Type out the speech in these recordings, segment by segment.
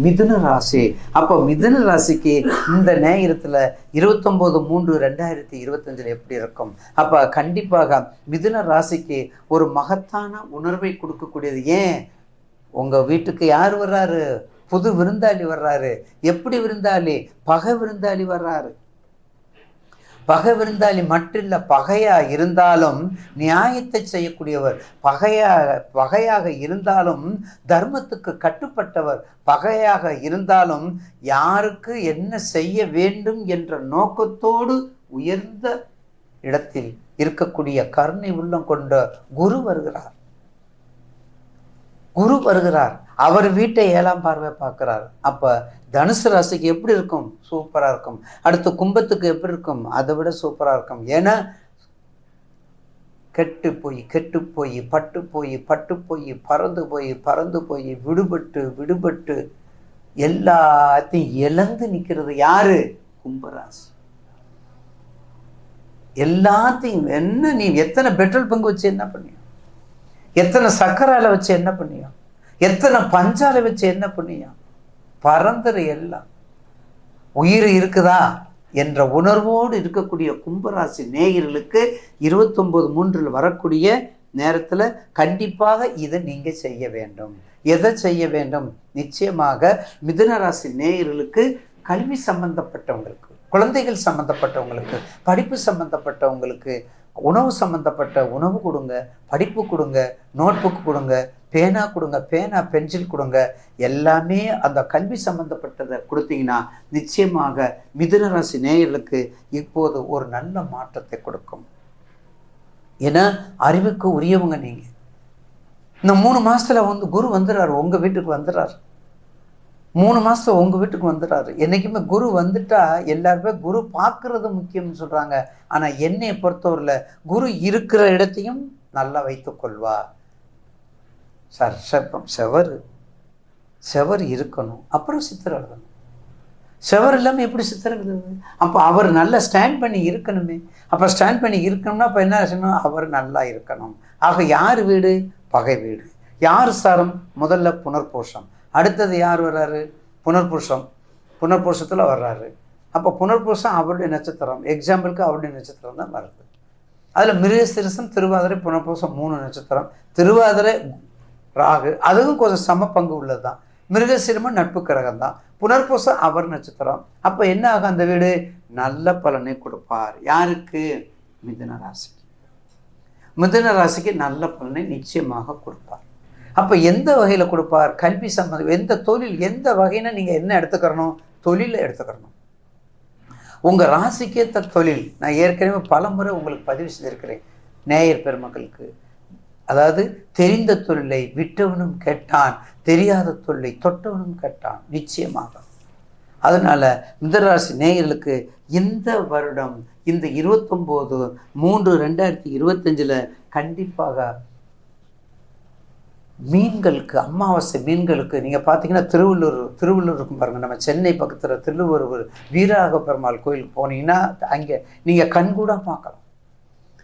மிதுன ராசி. அப்போ மிதுன ராசிக்கு இந்த நேரத்தில் இருபத்தொம்போது மூன்று ரெண்டாயிரத்தி இருபத்தஞ்சில் எப்படி இருக்கும்? அப்போ கண்டிப்பாக மிதுன ராசிக்கு ஒரு மகத்தான உணர்வை கொடுக்கக்கூடியது. ஏன்? உங்கள் வீட்டுக்கு யார் வர்றாரு? புது விருந்தாளி வர்றாரு. எப்படி விருந்தாளி? பகை விருந்தாளி வர்றாரு. பகை விருந்தாளி மட்டும் இல்லை பகையா இருந்தாலும் நியாயத்தை செய்யக்கூடியவர். பகையாக பகையாக இருந்தாலும் தர்மத்துக்கு கட்டுப்பட்டவர். பகையாக இருந்தாலும் யாருக்கு என்ன செய்ய வேண்டும் என்ற நோக்கத்தோடு உயர்ந்த இடத்தில் இருக்கக்கூடிய கருணை உள்ளம் கொண்ட குரு வருகிறார். குரு வருகிறார். அவர் வீட்டை ஏழாம் பார்வை பார்க்கிறார். அப்போ தனுசு ராசிக்கு எப்படி இருக்கும்? சூப்பராக இருக்கும். அடுத்து கும்பத்துக்கு எப்படி இருக்கும்? அதை விட சூப்பராக இருக்கும். ஏன்னா கெட்டு போய் கெட்டு போய் பட்டு போய் பட்டு போய் பறந்து போய் பறந்து போய் விடுபட்டு விடுபட்டு எல்லாத்தையும் இழந்து நிற்கிறது யாரு? கும்பராசி. எல்லாத்தையும் என்ன நீ எத்தனை பெட்ரோல் பங்கு வச்சு என்ன பண்ணியும் எத்தனை சக்கரால வச்சு என்ன பண்ணியும் எத்தனை பஞ்சால வச்சு என்ன பண்ணியும் பறந்துரு எல்லாம். உயிர் இருக்குதா? என்ற உணர்வோடு இருக்கக்கூடிய கும்பராசி நேயர்களுக்கு இருபத்தொம்போது மூன்றில் வரக்கூடிய நேரத்தில் கண்டிப்பாக இதை நீங்கள் செய்ய வேண்டும். எதை செய்ய வேண்டும்? நிச்சயமாக மிதுனராசி நேயர்களுக்கு கல்வி சம்பந்தப்பட்டவங்களுக்கு குழந்தைகள் சம்பந்தப்பட்டவங்களுக்கு படிப்பு சம்பந்தப்பட்டவங்களுக்கு உணவு சம்மந்தப்பட்ட உணவு கொடுங்க படிப்பு கொடுங்க நோட்புக் கொடுங்க பேனா கொடுங்க பேனா பென்சில் கொடுங்க எல்லாமே அந்த கல்வி சம்மந்தப்பட்டதை கொடுத்தீங்கன்னா நிச்சயமாக மிதுனராசி நேயர்களுக்கு இப்போது ஒரு நல்ல மாற்றத்தை கொடுக்கும். ஏன்னா அறிவுக்கு உரியவங்க நீங்கள் இந்த மூணு மாதத்தில் வந்து குரு வந்துடுறாரு உங்கள் வீட்டுக்கு வந்துடுறாரு. மூணு மாதம் உங்கள் வீட்டுக்கு வந்துடுறாரு. என்றைக்குமே குரு வந்துட்டா எல்லாருமே குரு பார்க்குறது முக்கியம்னு சொல்கிறாங்க ஆனால் என்னை பொறுத்தவரையில் குரு இருக்கிற இடத்தையும் நல்லா வைத்துக்கொள்வா சார் செப்பம் செவர். செவர் இருக்கணும். அப்புறம் சித்திரம் எழுதணும். செவர் இல்லாமல் எப்படி சித்திரம் எழுதுறது? அப்போ அவர் நல்லா ஸ்டாண்ட் பண்ணி இருக்கணுமே. அப்போ ஸ்டாண்ட் பண்ணி இருக்கணும்னா அப்போ என்ன செய்யணும் அவர் நல்லா இருக்கணும். ஆக யார் வீடு? பகை வீடு. யார் சாரம்? முதல்ல புனர்போஷம். அடுத்தது யார் வர்றாரு? புனர்புருஷம் புனர்புருஷத்தில் வர்றாரு. அப்போ புனர்புருஷம் அவருடைய நட்சத்திரம். எக்ஸாம்பிளுக்கு அவருடைய நட்சத்திரம் தான் வருது. அதில் மிருகசிரசம் திருவாதிரை புனர்புருஷம் மூணு நட்சத்திரம். திருவாதிரை ராகு அதுவும் கொஞ்சம் சம பங்கு உள்ளது தான் மிருகசிரமம் நட்பு கிரகம் தான். புனர்பூசம் அவர் நட்சத்திரம். அப்போ என்ன ஆகும் அந்த வீடு? நல்ல பலனை கொடுப்பார். யாருக்கு? மிதுன ராசிக்கு. மிதுன ராசிக்கு நல்ல பலனை நிச்சயமாக கொடுப்பார். அப்போ எந்த வகையில் கொடுப்பார்? கல்வி சம்மந்தம் எந்த தொழில் எந்த வகையினா நீங்கள் என்ன எடுத்துக்கிறணும்? தொழிலை எடுத்துக்கிறணும். உங்கள் ராசிக்கேற்ற தொழில் நான் ஏற்கனவே பல முறை உங்களுக்கு பதிவு செய்திருக்கிறேன். நேயர் பெருமக்களுக்கு. அதாவது தெரிந்த தொழிலை விட்டவனும் கேட்டான் தெரியாத தொழிலை தொட்டவனும் கேட்டான் நிச்சயமாக. அதனால் மிதராசி நேயர்களுக்கு இந்த வருடம் இந்த இருபத்தொம்போது மூன்று ரெண்டாயிரத்தி இருபத்தஞ்சில் கண்டிப்பாக மீன்களுக்கு அமாவாசை மீன்களுக்கு நீங்கள் பார்த்தீங்கன்னா திருவள்ளூர் திருவள்ளூர் இருக்கும் பாருங்கள் நம்ம சென்னை பக்கத்தில் திருவள்ளூர் வீராக பெருமாள் கோயிலுக்கு போனீங்கன்னா அங்கே நீங்கள் கண்கூடாக பார்க்கலாம்.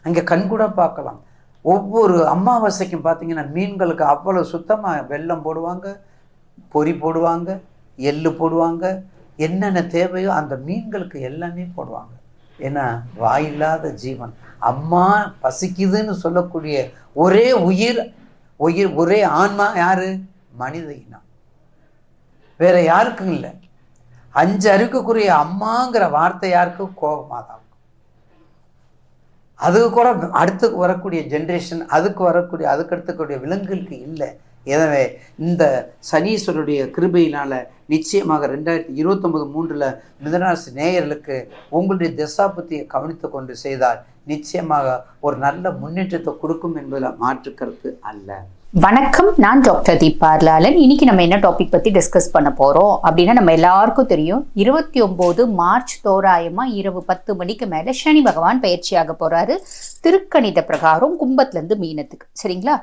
அங்கே கண்கூடாக பார்க்கலாம். ஒவ்வொரு அமாவாசைக்கும் பார்த்தீங்கன்னா மீன்களுக்கு அவ்வளோ சுத்தமாக வெள்ளம் போடுவாங்க பொறி போடுவாங்க எள்ளு போடுவாங்க என்னென்ன தேவையோ அந்த மீன்களுக்கு எல்லாமே போடுவாங்க. ஏன்னா வாயில்லாத ஜீவன். அம்மா பசிக்குதுன்னு சொல்லக்கூடிய ஒரே உயிர் உயிர் ஒரே ஆன்மா யாரு? மனித இனம் வேற யாருக்கும் இல்லை. அஞ்சு அறுக்கக்கூடிய அம்மாங்கிற வார்த்தை யாருக்கும் கோபமாக தான் அதுக்கு கூட அடுத்து வரக்கூடிய ஜென்ரேஷன் அதுக்கு வரக்கூடிய அதுக்கு அடுத்தக்கூடிய விலங்குகளுக்கு இல்லை. எனவே இந்த சனீஸ்வருடைய கிருபையினால் நிச்சயமாக ரெண்டாயிரத்தி இருபத்தொம்பது மூன்றில் மிதனராசி நேயர்களுக்கு உங்களுடைய திசாபத்தியை கவனித்து கொண்டு செய்தால் நிச்சயமாக ஒரு நல்ல முன்னேற்றத்தை கொடுக்கும் என்பதில் மாற்று கருத்து அல்ல. வணக்கம் நான் டாக்டர் தீபார்லாலன் இன்னைக்கு நம்ம என்ன டாபிக் பத்தி டிஸ்கஸ் பண்ண போறோம்? அப்படின்னா நம்ம எல்லாருக்கும் தெரியும் இருபத்தி ஒன்பது மார்ச் தோராயமா இரவு பத்து மணிக்கு மேல சனி பகவான் பயிற்சியாக போறாரு. திருக்கணித பிரகாரம் கும்பத்துல இருந்து மீனத்துக்கு. சரிங்களா?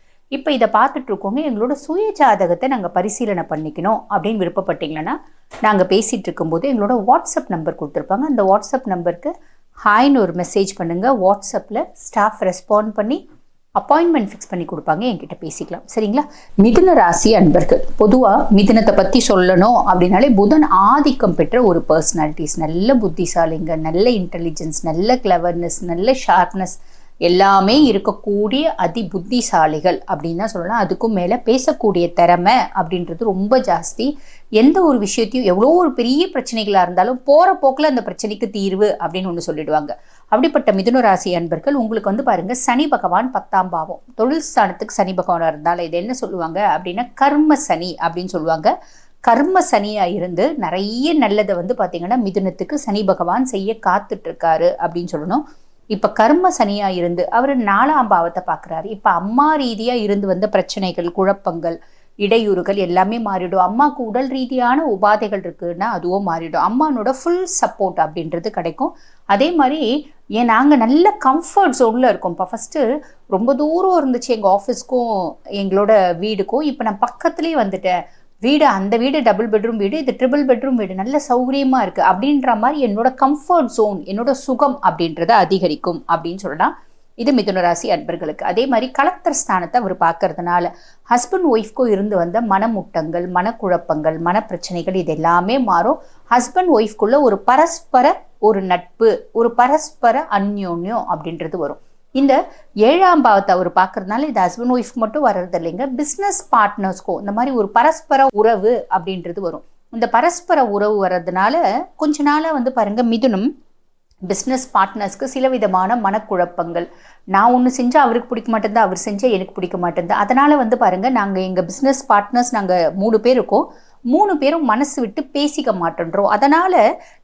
இப்போ இதை பார்த்துட்டு இருக்கோங்க எங்களோட சுய ஜாதகத்தை நாங்கள் பரிசீலனை பண்ணிக்கணும் அப்படின்னு விருப்பப்பட்டீங்கன்னா நாங்கள் பேசிகிட்டு இருக்கும்போது எங்களோட வாட்ஸ்அப் நம்பர் கொடுத்துருப்பாங்க. அந்த வாட்ஸ்அப் நம்பருக்கு ஹாய்னு ஒரு மெசேஜ் பண்ணுங்கள் வாட்ஸ்அப்பில் ஸ்டாஃப் ரெஸ்பாண்ட் பண்ணி அப்பாயின்மெண்ட் ஃபிக்ஸ் பண்ணி கொடுப்பாங்க. என்கிட்ட பேசிக்கலாம். சரிங்களா? மிதுன ராசி அன்பர்கள் பொதுவாக மிதுனத்தை பற்றி சொல்லணும் அப்படின்னாலே புதன் ஆதிக்கம் பெற்ற ஒரு பர்சனாலிட்டிஸ் நல்ல புத்திசாலிங்க நல்ல இன்டெலிஜென்ஸ் நல்ல கிளவர்னஸ் நல்ல ஷார்ப்னஸ் எல்லாமே இருக்கக்கூடிய அதி புத்திசாலிகள் அப்படின்னு தான் சொல்லலாம் அதுக்கும் மேலே பேசக்கூடிய திறமை அப்படின்றது ரொம்ப ஜாஸ்தி. எந்த ஒரு விஷயத்தையும் எவ்வளோ ஒரு பெரிய பிரச்சனைகளாக இருந்தாலும் போகிற போக்கில் அந்த பிரச்சனைக்கு தீர்வு அப்படின்னு ஒன்று சொல்லிடுவாங்க. அப்படிப்பட்ட மிதுன ராசி அன்பர்கள் உங்களுக்கு வந்து பாருங்கள் சனி பகவான் பத்தாம் பாவம். தொழில் ஸ்தானத்துக்கு சனி பகவான் இருந்தாலும் இது என்ன சொல்லுவாங்க அப்படின்னா கர்ம சனி அப்படின்னு சொல்லுவாங்க. கர்ம சனியாக இருந்து நிறைய நல்லதை வந்து பார்த்திங்கன்னா மிதுனத்துக்கு சனி பகவான் செய்ய காத்துட்ருக்காரு அப்படின்னு சொல்லணும். இப்போ கர்ம சனியாக இருந்து அவர் நாலாம் பாவத்தை பார்க்குறாரு இப்போ அம்மா ரீதியாக இருந்து வந்த பிரச்சனைகள் குழப்பங்கள் இடையூறுகள் எல்லாமே மாறிடும். அம்மாவுக்கு உடல் ரீதியான உபாதைகள் இருக்குன்னா அதுவும் மாறிடும். அம்மானோட ஃபுல் சப்போர்ட் அப்படின்றது கிடைக்கும். அதே மாதிரி ஏன் நாங்கள் நல்ல கம்ஃபர்ட் ஜோனில் இருக்கோம் இப்போ ஃபஸ்ட்டு ரொம்ப தூரம் இருந்துச்சு எங்கள் ஆஃபீஸ்க்கும் எங்களோட வீடுக்கும். இப்போ நான் பக்கத்துலேயே வந்துட்டேன். வீடு அந்த வீடு டபுள் பெட்ரூம் வீடு இது ட்ரிபிள் பெட்ரூம் வீடு. நல்ல சௌகரியமாக இருக்குது அப்படின்ற மாதிரி என்னோட கம்ஃபர்ட் ஜோன் என்னோட சுகம் அப்படின்றத அதிகரிக்கும் அப்படின்னு சொல்லலாம். இது மிதுனராசி அன்பர்களுக்கு. அதே மாதிரி கலெக்டர் ஸ்தானத்தை அவர் பார்க்கறதுனால ஹஸ்பண்ட் ஒய்ஃப்க்கும் இருந்து வந்த மனமுட்டங்கள் மனக்குழப்பங்கள் மனப்பிரச்சனைகள் இது எல்லாமே மாறும் ஹஸ்பண்ட் ஒய்ஃப்குள்ள ஒரு பரஸ்பர ஒரு நட்பு ஒரு பரஸ்பர அந்யோன்யம் அப்படின்றது வரும். இந்த ஏழாம் பாவத்தை அவர் பார்க்கறதுனால இது ஹஸ்பண்ட் ஒய்ஃப் மட்டும் வர்றது இல்லைங்க. பிஸ்னஸ் பார்ட்னர்ஸ்க்கும் இந்த மாதிரி ஒரு பரஸ்பர உறவு அப்படின்றது வரும். இந்த பரஸ்பர உறவு வர்றதுனால கொஞ்ச நாளாக வந்து பாருங்க மிதுனும் பிஸ்னஸ் பார்ட்னர்ஸ்க்கு சில விதமான மனக்குழப்பங்கள். நான் ஒன்று செஞ்சால் அவருக்கு பிடிக்க மாட்டேங்குது அவர் செஞ்சால் எனக்கு பிடிக்க மாட்டேங்குது அதனால் வந்து பாருங்கள் நாங்கள் எங்கள் பிஸ்னஸ் பார்ட்னர்ஸ் நாங்கள் மூணு பேர் இருக்கோம். மூணு பேரும் மனசு விட்டு பேசிக்க மாட்டேன்றோம். அதனால்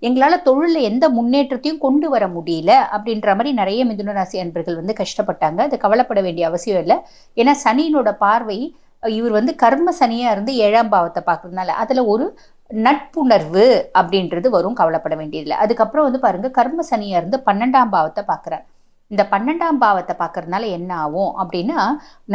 எங்களால் தொழிலில் எந்த முன்னேற்றத்தையும் கொண்டு வர முடியல அப்படின்ற மாதிரி நிறைய மிதுன ராசி அன்பர்கள் வந்து கஷ்டப்பட்டாங்க. அது கவலைப்பட வேண்டிய அவசியம் இல்லை. ஏன்னா சனியினோட பார்வை இவர் வந்து கர்ம சனியாக இருந்து ஏழாம் பாவத்தை பார்க்கறதுனால அதில் ஒரு நட்புணர்வு அப்படின்றது வரும் கவலைப்பட வேண்டியதில்லை. அதுக்கப்புறம் வந்து பாருங்கள் கர்ம சனியாக இருந்து பன்னெண்டாம் பாவத்தை பார்க்குறார். இந்த பன்னெண்டாம் பாவத்தை பார்க்கறதுனால என்ன ஆகும் அப்படின்னா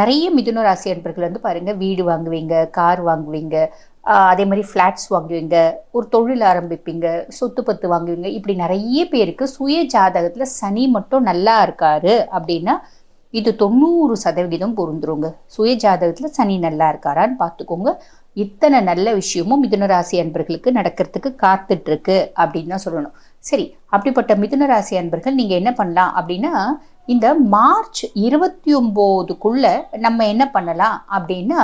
நிறைய மிதுன ராசி அன்பர்கள் வந்து பாருங்கள் வீடு வாங்குவீங்க கார் வாங்குவீங்க அதே மாதிரி ஃப்ளாட்ஸ் வாங்குவீங்க ஒரு தொழில் ஆரம்பிப்பீங்க சொத்து பத்து வாங்குவீங்க. இப்படி நிறைய பேருக்கு சுய ஜாதகத்தில் சனி மட்டும் நல்லா இருக்காரு அப்படின்னா இது தொண்ணூறு சதவிகிதம் பொருந்துருங்க. சுய ஜாதகத்தில் சனி நல்லா இருக்காரான்னு பார்த்துக்கோங்க. இத்தனை நல்ல விஷயமும் மிதுனராசி அன்பர்களுக்கு நடக்கிறதுக்கு காத்துட்ருக்கு அப்படின்னு தான் சொல்லணும். சரி அப்படிப்பட்ட மிதுனராசி அன்பர்கள் நீங்கள் என்ன பண்ணலாம் அப்படின்னா இந்த மார்ச் இருபத்தி ஒம்போதுக்குள்ள நம்ம என்ன பண்ணலாம் அப்படின்னா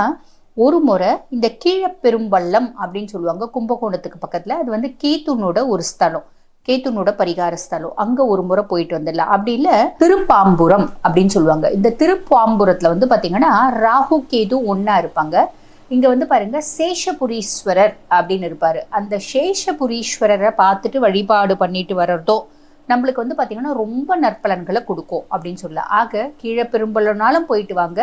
ஒரு முறை இந்த கீழப்பெரும்பள்ளம் அப்படின்னு சொல்லுவாங்க கும்பகோணத்துக்கு பக்கத்துல அது வந்து கேத்துனோட ஒரு ஸ்தலம் கேத்துனோட பரிகார ஸ்தலம். அங்க ஒரு முறை போயிட்டு வந்துடலாம். அப்படி இல்ல திருப்பாம்புரம் அப்படின்னு சொல்லுவாங்க. இந்த திருப்பாம்புரத்துல வந்து பாத்தீங்கன்னா ராகு கேது ஒன்னா இருப்பாங்க. இங்க வந்து பாருங்க சேஷபுரீஸ்வரர் அப்படின்னு இருப்பாரு. அந்த சேஷபுரீஸ்வரரை பார்த்துட்டு வழிபாடு பண்ணிட்டு வர்றதோ நம்மளுக்கு வந்து பாத்தீங்கன்னா ரொம்ப நற்பலன்களை கொடுக்கும் அப்படின்னு சொல்லலாம். ஆக கீழே பெரும்பலனாலும் போயிட்டு வாங்க.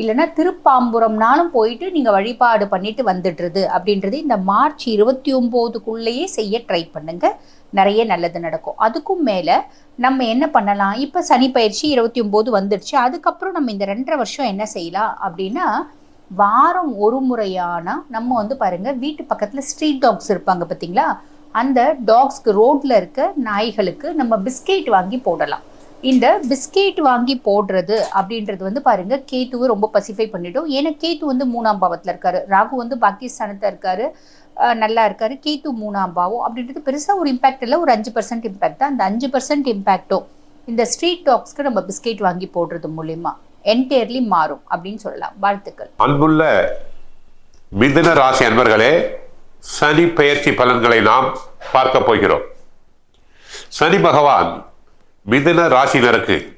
இல்லைன்னா திருப்பாம்புரம்னாலும் போயிட்டு நீங்கள் வழிபாடு பண்ணிட்டு வந்துடுறது அப்படின்றது இந்த மார்ச் இருபத்தி ஒம்போதுக்குள்ளேயே செய்ய ட்ரை பண்ணுங்க. நிறைய நல்லது நடக்கும். அதுக்கும் மேலே நம்ம என்ன பண்ணலாம்? இப்போ சனி பயிற்சி இருபத்தி ஒம்பது வந்துடுச்சு. அதுக்கப்புறம் நம்ம இந்த ரெண்டரை வருஷம் என்ன செய்யலாம் அப்படின்னா வாரம் ஒரு முறையான நம்ம வந்து பாருங்கள் வீட்டு பக்கத்தில் ஸ்ட்ரீட் டாக்ஸ் இருப்பாங்க பார்த்தீங்களா? அந்த டாக்ஸ்க்கு ரோட்டில் இருக்க நாய்களுக்கு நம்ம பிஸ்கெட் வாங்கி போடலாம். இந்த பிஸ்கெட் வாங்கி போடுறது அப்படின்றது வந்து பாருங்க கேத்துவை ரொம்ப பசிஃபை பண்ணிடும். ஏன்னா கேத்து வந்து மூணாம் பாவத்தில் இருக்காரு. ராகு வந்து பாகிஸ்தானத்தில் இருக்காரு. நல்லா இருக்காரு. கேத்து மூணாம் பாவம் அப்படின்றது பெருசாக ஒரு இம்பாக்ட் இல்லை. ஒரு அஞ்சு பர்சன்ட் இம்பாக்ட் தான். அந்த அஞ்சு பர்சன்ட் இம்பாக்டும் இந்த ஸ்ட்ரீட் டாக்ஸ்க்கு நம்ம பிஸ்கெட் வாங்கி போடுறது மூலியமா என்டையர்லி மாறும் அப்படின்னு சொல்லலாம். வாழ்த்துக்கள். அன்புள்ள மிதுன ராசி அன்பர்களே சனி பெயர்ச்சி பலன்களை நாம் பார்க்க போகிறோம். சனி பகவான் மிதுன ராசினருக்கு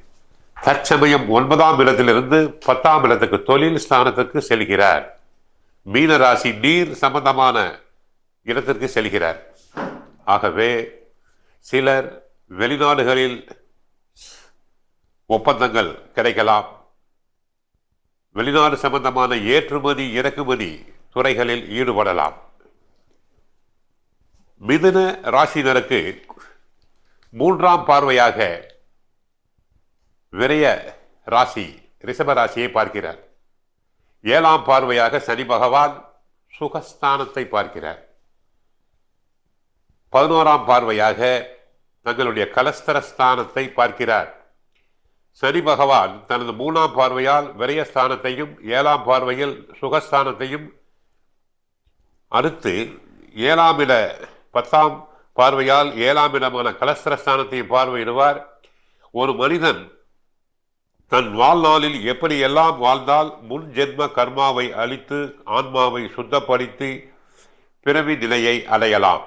தற்சமயம் ஒன்பதாம் இடத்திலிருந்து பத்தாம் இடத்துக்கு தொழில் ஸ்தானத்துக்கு செல்கிறார். மீன ராசி நீர் சம்பந்தமான இடத்திற்கு செல்கிறார். ஆகவே சிலர் வெளிநாடுகளில் ஒப்பந்தங்கள் கிடைக்கலாம். வெளிநாடு சம்பந்தமான ஏற்றுமதி இறக்குமதி துறைகளில் ஈடுபடலாம். மிதுன ராசினருக்கு மூன்றாம் பார்வையாக விரய ராசி ரிஷப ராசியை பார்க்கிறார். ஏழாம் பார்வையாக சனி பகவான் சுகஸ்தானத்தை பார்க்கிறார். பதினோராம் பார்வையாக தங்களுடைய கலஸ்தரஸ்தானத்தை பார்க்கிறார். சனி பகவான் தனது மூணாம் பார்வையால் விரயஸ்தானத்தையும் ஏழாம் பார்வையில் சுகஸ்தானத்தையும் அடுத்து ஏழாம் இட பத்தாம் பார்வையால் ஏழாம் இடமான கலஸ்தரஸ்தானத்தையும் பார்வையிடுவார். ஒரு மனிதன் தன் வாழ்நாளில் எப்படியெல்லாம் வாழ்ந்தால் முன் ஜென்ம கர்மாவை அழித்து ஆன்மாவை சுத்தப்படுத்தி பிறவி நிலையை அடையலாம்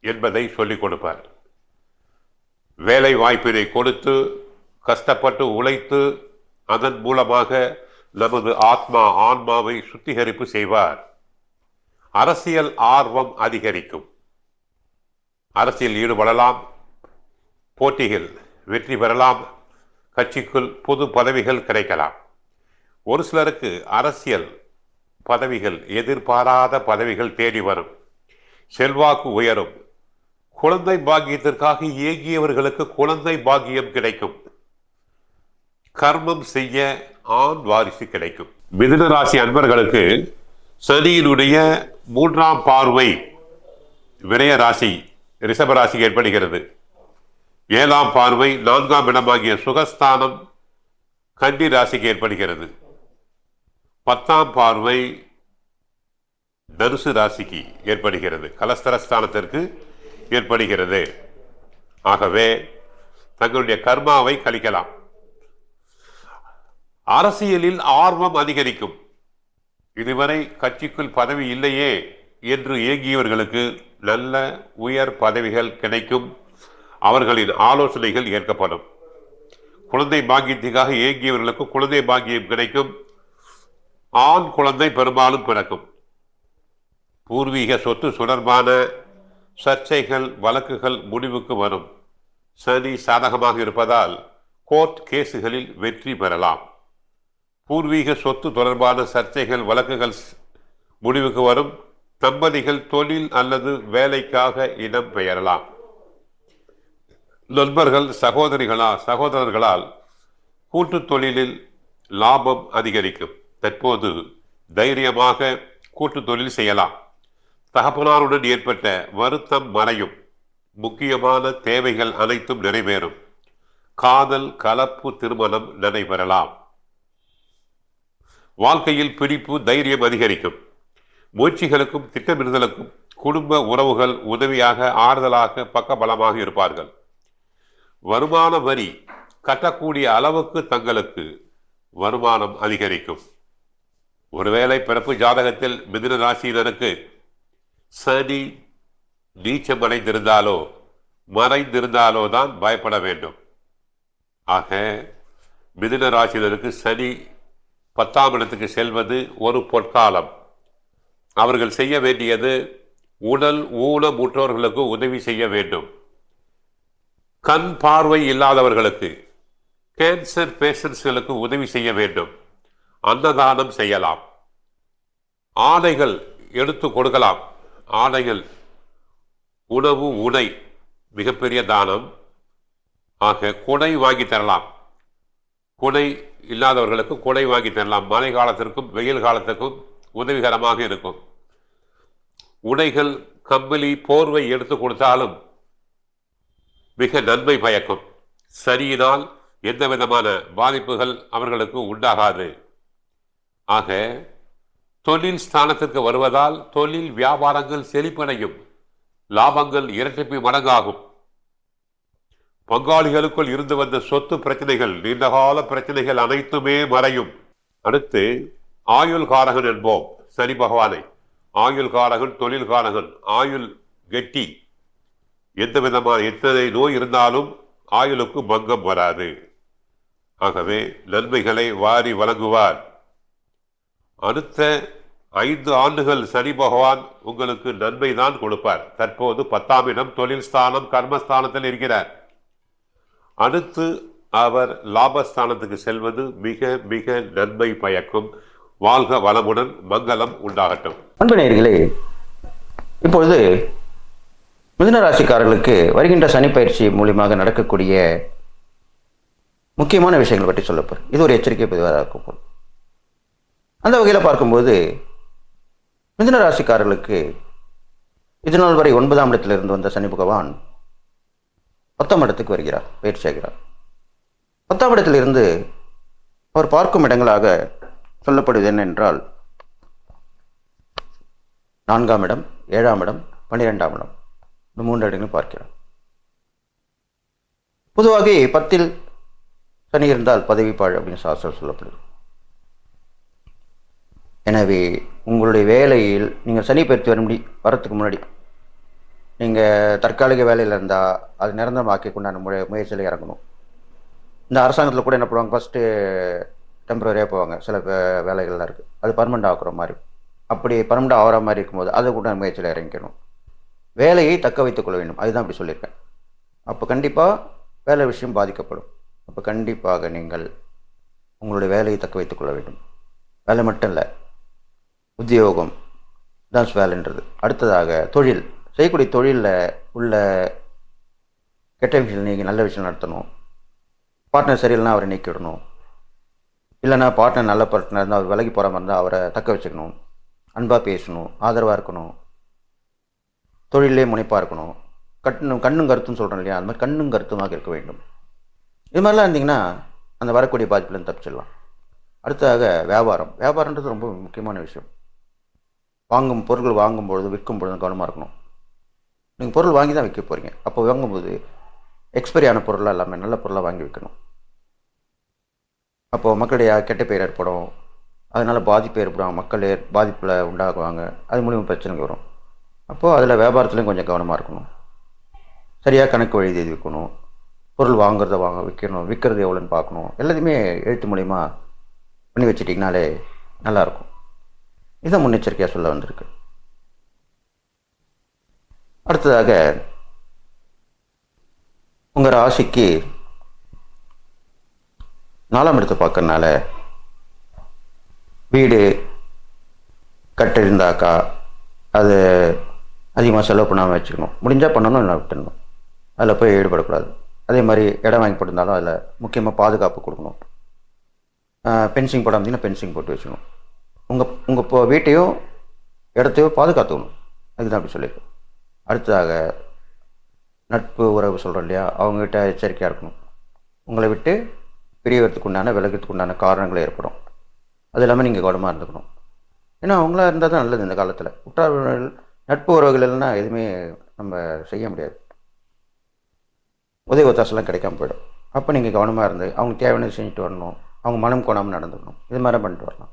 என்பதை சொல்லிக் கொடுப்பார். வேலை வாய்ப்பினை கொடுத்து கஷ்டப்பட்டு உழைத்து அதன் மூலமாக நமது ஆத்மா ஆன்மாவை சுத்திகரிப்பு செய்வார். அரசியல் ஆர்வம் அதிகரிக்கும். அரசியல் ஈடுபடலாம் போட்டிகள் வெற்றி பெறலாம் கட்சிக்குள் புது பதவிகள் கிடைக்கலாம். ஒரு சிலருக்கு அரசியல் பதவிகள் எதிர்பாராத பதவிகள் தேடி வரும். செல்வாக்கு உயரும். குழந்தை பாக்கியத்திற்காக ஏகியவர்களுக்கு குழந்தை பாக்கியம் கிடைக்கும். கர்மம் செய்ய ஆண் வாரிசு கிடைக்கும். மிதுன ராசி அன்பர்களுக்கு சனியினுடைய மூன்றாம் பார்வை விரய ராசி. ரிஷபராசிக்கு ஏற்படுகிறது. ஏழாம் பார்வை நான்காம் இடமாகிய சுகஸ்தானம் கன்னி ராசிக்கு ஏற்படுகிறது. பத்தாம் பார்வை தனுசு ராசிக்கு ஏற்படுகிறது. கலஸ்தரஸ்தானத்திற்கு ஏற்படுகிறது. ஆகவே தங்களுடைய கர்மாவை கழிக்கலாம். அரசியலில் ஆர்வம் அதிகரிக்கும். இதுவரை கட்சிக்குள் பதவி இல்லையே என்று இயங்கியவர்களுக்கு நல்ல உயர் பதவிகள் கிடைக்கும். அவர்களின் ஆலோசனைகள் ஏற்கப்படும். குழந்தை பாக்கியத்துக்காக இயங்கியவர்களுக்கு குழந்தை பாக்கியம் கிடைக்கும். ஆண் குழந்தை பெரும்பாலும் பிறக்கும். பூர்வீக சொத்து தொடர்பான சர்ச்சைகள் வழக்குகள் முடிவுக்கு வரும். சனி சாதகமாக இருப்பதால் கோர்ட் கேசுகளில் வெற்றி பெறலாம். பூர்வீக சொத்து தொடர்பான சர்ச்சைகள் வழக்குகள் முடிவுக்கு வரும். தம்பதிகள் தொழில் அல்லது வேலைக்காக இடம் பெயரலாம். நண்பர்கள் சகோதரிகளா சகோதரர்களால் கூட்டுத் தொழிலில் லாபம் அதிகரிக்கும். தற்போது தைரியமாக கூட்டு தொழில் செய்யலாம். தகப்பனாருடன் ஏற்பட்ட வருத்தம் மறையும். முக்கியமான தேவைகள் அனைத்தும் நிறைவேறும். காதல் கலப்பு திருமணம் நடைபெறலாம். வாழ்க்கையில் பிடிப்பு தைரியம் அதிகரிக்கும். முயற்சிகளுக்கும் திட்டமிடுதலுக்கும் குடும்ப உறவுகள் உதவியாக ஆறுதலாக பக்கபலமாக இருப்பார்கள். வருமான வரி கட்டக்கூடிய அளவுக்கு தங்களுக்கு வருமானம் அதிகரிக்கும். ஒருவேளை பிறப்பு ஜாதகத்தில் மிதுன ராசியினருக்கு சனி நீச்சமடைந்திருந்தாலோ மறைந்திருந்தாலோ தான் பயப்பட வேண்டும். ஆக மிதுன ராசியினருக்கு சனி பத்தாம் இடத்துக்கு செல்வது ஒரு பொற்காலம். அவர்கள் செய்ய வேண்டியது உடல் ஊனமுற்றோர்களுக்கு உதவி செய்ய வேண்டும். கண் பார்வை இல்லாதவர்களுக்கு கேன்சர் பேஷண்ட்ஸ்களுக்கு உதவி செய்ய வேண்டும். அன்னதானம் செய்யலாம். ஆடைகள் எடுத்து கொடுக்கலாம். ஆடைகள் உணவு உடை மிகப்பெரிய தானம். ஆக குடை வாங்கி தரலாம். குடை இல்லாதவர்களுக்கு குடை வாங்கி தரலாம். மழை காலத்திற்கும் வெயில் காலத்திற்கும் உதவிகரமாக இருக்கும். உடைகள் கம்பளி போர்வை எடுத்து கொடுத்தாலும் மிக நன்மை பயக்கும். சரியினால் எந்த விதமான பாதிப்புகள் அவர்களுக்கு உண்டாகாது. ஆக தொழில் ஸ்தானத்திற்கு வருவதால் தொழில் வியாபாரங்கள் செழிப்படையும். லாபங்கள் இரட்டிப்பு மடங்காகும். பங்காளிகளுக்குள் இருந்து வந்த சொத்து பிரச்சனைகள் நீண்டகால பிரச்சனைகள் அனைத்துமே மறையும். அடுத்து ஆயுள் காரகன் என்போம் சனி பகவானை. ஆயுள் காரகன் தொழில் காரகன் ஆயுள் கெட்டி. எந்த விதமான எத்தனை நோய் இருந்தாலும் ஆயுளுக்கு பங்கம் வராது. ஆகவே நன்மைகளை வாரி வழங்குவார். அடுத்த ஐந்து ஆண்டுகள் சனி பகவான் உங்களுக்கு நன்மை தான் கொடுப்பார். தற்போது பத்தாம் இடம் தொழில் ஸ்தானம் கர்மஸ்தானத்தில் இருக்கிறார். அடுத்து அவர் லாபஸ்தானத்துக்கு செல்வது மிக மிக நன்மை பயக்கும். வாழ்க வளமுடன் மங்களம் உண்டாகட்டும். அன்பு நேர்களே இப்பொழுது மிதுன ராசிக்காரர்களுக்கு வருகின்ற சனி பயிற்சி மூலியமாக நடக்கக்கூடிய முக்கியமான விஷயங்கள் பற்றி சொல்லப்போம் இது ஒரு எச்சரிக்கை பதிவாக இருக்கும் அந்த வகையில் பார்க்கும்போது மிதுன ராசிக்காரர்களுக்கு இது நாள் வரை ஒன்பதாம் இடத்திலிருந்து வந்த சனி பகவான் பத்தாம் இடத்துக்கு வருகிறார் பயிற்சி ஆகிறார். பத்தாம் இடத்திலிருந்து அவர் பார்க்கும் இடங்களாக சொல்லப்படுவது என்னென்றால் நான்காம் இடம் ஏழாம் இடம் பன்னிரெண்டாம் இடம். இந்த மூன்று இடங்களும் பார்க்கிறோம். பொதுவாக பத்தில் சனி இருந்தால் பதவிப்பாழ் அப்படின்னு சாஸ்திரம் சொல்லப்படுது. எனவே உங்களுடைய வேலையில் நீங்கள் சனி பயிற்சி வர முடி வரத்துக்கு முன்னாடி நீங்கள் தற்காலிக வேலையில் இருந்தால் அது நிரந்தரமாக்கி உண்டான முய முயற்சியில் இறங்கணும். இந்த அரசாங்கத்தில் கூட என்ன பண்ணுவாங்க? ஃபஸ்ட்டு டெம்பரரியாக போவாங்க. சில வேலைகள்லாம் இருக்குது அது பர்மனெண்ட் ஆகுற மாதிரி. அப்படி பர்மனெண்ட் ஆகிற மாதிரி இருக்கும்போது அதை கூட முயற்சியில் இறங்கிக்கணும். வேலையை தக்க வைத்துக் கொள்ள வேண்டும். அதுதான் அப்படி சொல்லியிருக்கேன். அப்போ கண்டிப்பாக வேலை விஷயம் பாதிக்கப்படும். அப்போ கண்டிப்பாக நீங்கள் உங்களுடைய வேலையை தக்க வைத்துக் கொள்ள வேண்டும். வேலை மட்டும் இல்லை. உத்தியோகம் டான்ஸ் வேலைன்றது அடுத்ததாக தொழில். செய்யக்கூடிய தொழிலில் உள்ள கெட்ட விஷயம் நீங்கள் நல்ல விஷயம் நடத்தணும். பார்ட்னர் சரியில்லைனா அவரை நீக்கிடணும். இல்லைனா பார்ட்னர் நல்ல பார்ட்னர் இருந்தால் அவர் விலகி போகிற மாதிரி இருந்தால் அவரை தக்க வச்சுக்கணும். அன்பாக பேசணும் ஆதரவாக இருக்கணும். தொழிலே முனைப்பாக இருக்கணும். கட்டணும் கண்ணும் கருத்துன்னு சொல்கிறோம் இல்லையா? அந்த மாதிரி கண்ணும் கருத்துமாக இருக்க வேண்டும். இது மாதிரிலாம் இருந்தீங்கன்னா அந்த வரக்கூடிய பாதிப்புலேருந்து தப்பிச்சிடலாம். அடுத்ததாக வியாபாரம். வியாபாரன்றது ரொம்ப முக்கியமான விஷயம். வாங்கும் பொருட்கள் வாங்கும் பொழுது விற்கும் பொழுது கவனமாக இருக்கணும். நீங்கள் பொருள் வாங்கி தான் விற்க போகிறீங்க அப்போ வாங்கும்போது எக்ஸ்பைரி ஆன பொருளாக இல்லாமல் நல்ல பொருளாக வாங்கி விற்கணும். அப்போது மக்களுடைய கெட்ட பெயர் ஏற்படும். அதனால் பாதிப்பு ஏற்படும். மக்கள் ஏற்- பாதிப்பில் உண்டாகுவாங்க. அது மூலியமாக பிரச்சனைகள் வரும். அப்போது அதில் வியாபாரத்துலையும் கொஞ்சம் கவனமாக இருக்கணும். சரியாக கணக்கு வழி எழுதி வைக்கணும். பொருள் வாங்குறத வாங்க விற்கணும் விற்கிறது எவ்வளோன்னு பார்க்கணும். எல்லாத்தையுமே எழுத்து மூலிமா பண்ணி வச்சிட்டிங்கனாலே நல்லாயிருக்கும். இதை முன்னெச்சரிக்கையாக சொல்ல வந்திருக்கு. அடுத்ததாக உங்கள் ராசிக்கு நாலாம் இடத்தை பார்க்கறனால வீடு கட்டிருந்தாக்கா அது அதிகமாக செலவு பண்ணாமல் வச்சுக்கணும். முடிஞ்சால் பண்ணணும் இல்லை விட்டுடணும் அதில் போய் ஈடுபடக்கூடாது. அதே மாதிரி இடம் வாங்கி போட்டிருந்தாலும் அதில் முக்கியமாக பாதுகாப்பு கொடுக்கணும். பென்சிங் போட இருந்தீங்கன்னா பென்சிங் போட்டு வச்சுக்கணும். உங்கள் உங்கள் இப்போ வீட்டையும் இடத்தையோ பாதுகாத்துக்கணும். அதுதான் அப்படி சொல்லியிருக்கோம் அடுத்ததாக நட்பு உறவு சொல்கிறோம் இல்லையா? அவங்ககிட்ட எச்சரிக்கையாக இருக்கணும். உங்களை விட்டு பிரியறதுக்கு உண்டான விலகிறதுக்கு உண்டான காரணங்கள் ஏற்படும். அது இல்லாமல் நீங்கள் கவனமாக இருந்துக்கணும். ஏன்னா அவங்களா இருந்தால் தான் நல்லது இந்த காலத்தில். உற்றார் நட்பு உறவுகள் இல்லைன்னா எதுவுமே நம்ம செய்ய முடியாது. உதவி ஒத்தாசெல்லாம் கிடைக்காம போயிடும். அப்போ நீங்கள் கவனமாக இருந்து அவங்க தேவையானது செஞ்சுட்டு வரணும். அவங்க மனம் கோணாமல் நடந்துக்கணும். இது மாதிரி பண்ணிட்டு வரலாம்.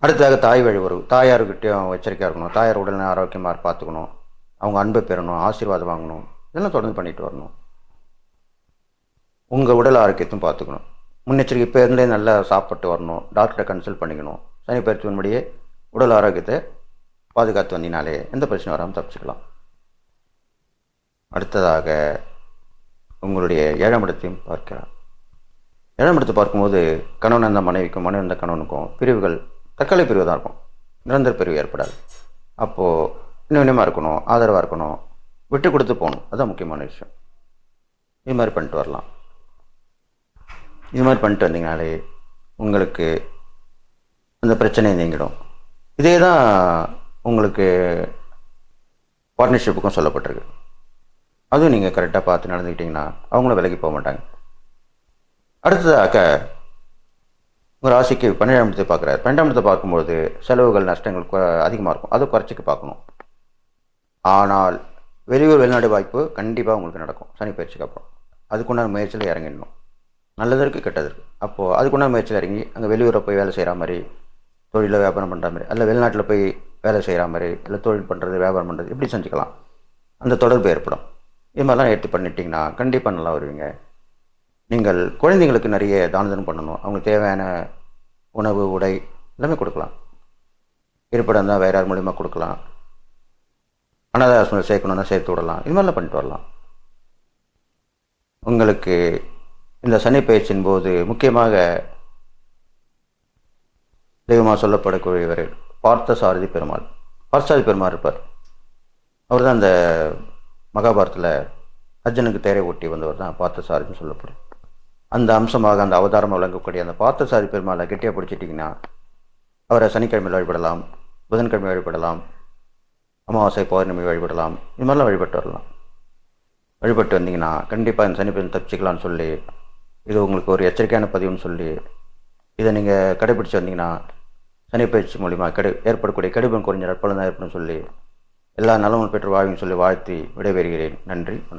அடுத்ததாக தாய் வழி உறவு. தாயார்கிட்டையும் எச்சரிக்கையாக இருக்கணும். தாயார் உடல்நல ஆரோக்கியமாக பார்த்துக்கணும். அவங்க அன்பை பெறணும். ஆசீர்வாதம் வாங்கணும். இதெல்லாம் தொடர்ந்து பண்ணிட்டு வரணும். உங்கள் உடல் ஆரோக்கியத்தையும் பார்த்துக்கணும். முன்னெச்சரிக்கை இப்போ இருந்தே நல்லா சாப்பிட்டு வரணும். டாக்டரை கன்சல்ட் பண்ணிக்கணும். சனி பயிற்சியின்படியே உடல் ஆரோக்கியத்தை பாதுகாத்து வந்தீங்கனாலே எந்த பிரச்சனையும் வராமல் தப்பிச்சுக்கலாம். அடுத்ததாக உங்களுடைய ஏழாம் இடத்தையும் பார்க்கிறார் ஏழாம் இடத்தை பார்க்கும்போது கணவன் அந்த மனைவிக்கும் மனைவி அந்த கணவனுக்கும் பிரிவுகள் தற்காலிக பிரிவு தான் இருக்கும். நிரந்தர பிரிவு ஏற்படாது. அப்போது இன்னும் இருக்கணும் ஆதரவாக இருக்கணும் விட்டு கொடுத்து போகணும். அதுதான் முக்கியமான விஷயம். இது மாதிரி பண்ணிட்டு வரலாம். இது மாதிரி பண்ணிட்டு வந்தீங்கனாலே உங்களுக்கு அந்த பிரச்சனை நீங்கிடும். இதே தான் உங்களுக்கு பார்ட்னர்ஷிப்புக்கும் சொல்லப்பட்டிருக்கு. அதுவும் நீங்கள் கரெக்டாக பார்த்து நடந்துக்கிட்டிங்கன்னா அவங்களும் விலகி போக மாட்டாங்க. அடுத்ததாக உங்கள் ராசிக்கு பன்னெண்டாம் இடத்தை பார்க்குறாரு. பன்னெண்டாம் இடத்தை பார்க்கும்போது செலவுகள் நஷ்டங்கள் அதிகமாக இருக்கும். அதை குறைச்சிக்க பார்க்கணும். ஆனால் வெளியூர் வெளிநாடு வாய்ப்பு கண்டிப்பாக உங்களுக்கு நடக்கும். சனி பயிற்சிக்கு அப்புறம். அதுக்குண்டான முயற்சியில் இறங்கிடணும். நல்லது இருக்குது கெட்டது இருக்குது அப்போது அதுக்குண்டான முயற்சியில் இறங்கி அங்கே வெளியூரை போய் வேலை செய்கிற மாதிரி தொழிலில் வியாபாரம் பண்ணுற மாதிரி அல்ல வெளிநாட்டில் போய் வேலை செய்கிற மாதிரி இல்லை தொழில் பண்ணுறது வியாபாரம் பண்ணுறது இப்படி செஞ்சுக்கலாம். அந்த தொடர்பு ஏற்படும். இது மாதிரிலாம் எடுத்து பண்ணிட்டீங்கன்னா கண்டிப்பாக நல்லா வருவீங்க. நீங்கள் குழந்தைங்களுக்கு நிறைய தானதனம் பண்ணணும். அவங்களுக்கு தேவையான உணவு உடை எல்லாமே கொடுக்கலாம். இருப்பிடம் தான் வேற யார் மூலிமா கொடுக்கலாம். அனாதை ஆசிரமத்தில் சேர்க்கணும்னா சேர்த்து விடலாம். இது மாதிரிலாம் பண்ணிட்டு வரலாம். உங்களுக்கு இந்த சனி பயிற்சியின் போது முக்கியமாக தெய்வமாக சொல்லப்படக்கூடியவர் பார்த்த சாரதி பெருமாள். பார்த்தசாரதி பெருமாள் இருப்பார். அவர் தான் அந்த மகாபாரத்தில் அர்ஜுனுக்கு தேரை ஓட்டி வந்தவர் தான் பார்த்தசாரதின்னு சொல்லப்படும். அந்த அம்சமாக அந்த அவதாரம் விளங்கக்கூடிய அந்த பார்த்தசாரி பெருமாளை கெட்டியாக பிடிச்சிட்டிங்கன்னா அவரை சனிக்கிழமையில் வழிபடலாம் புதன்கிழமை வழிபடலாம் அமாவாசை பௌர்ணமி வழிபடலாம் இது மாதிரிலாம் வழிபட்டு வரலாம். வழிபட்டு வந்தீங்கன்னா கண்டிப்பாக இந்த சனிப்பெண் தப்பிச்சிக்கலாம்னு சொல்லி இது உங்களுக்கு ஒரு எச்சரிக்கையான பதிவுன்னு சொல்லி இதை நீங்கள் கடைபிடிச்சு வந்தீங்கன்னா சனிப்பயிற்சி மூலிமா கெடு ஏற்படக்கூடிய கடிபம் குறைஞ்ச நற்பலன் தான் ஏற்படும் சொல்லி எல்லா நலமும் பெற்று வாழ்வின்னு சொல்லி வாழ்த்தி விடைபெறுகிறேன். நன்றி வணக்கம்.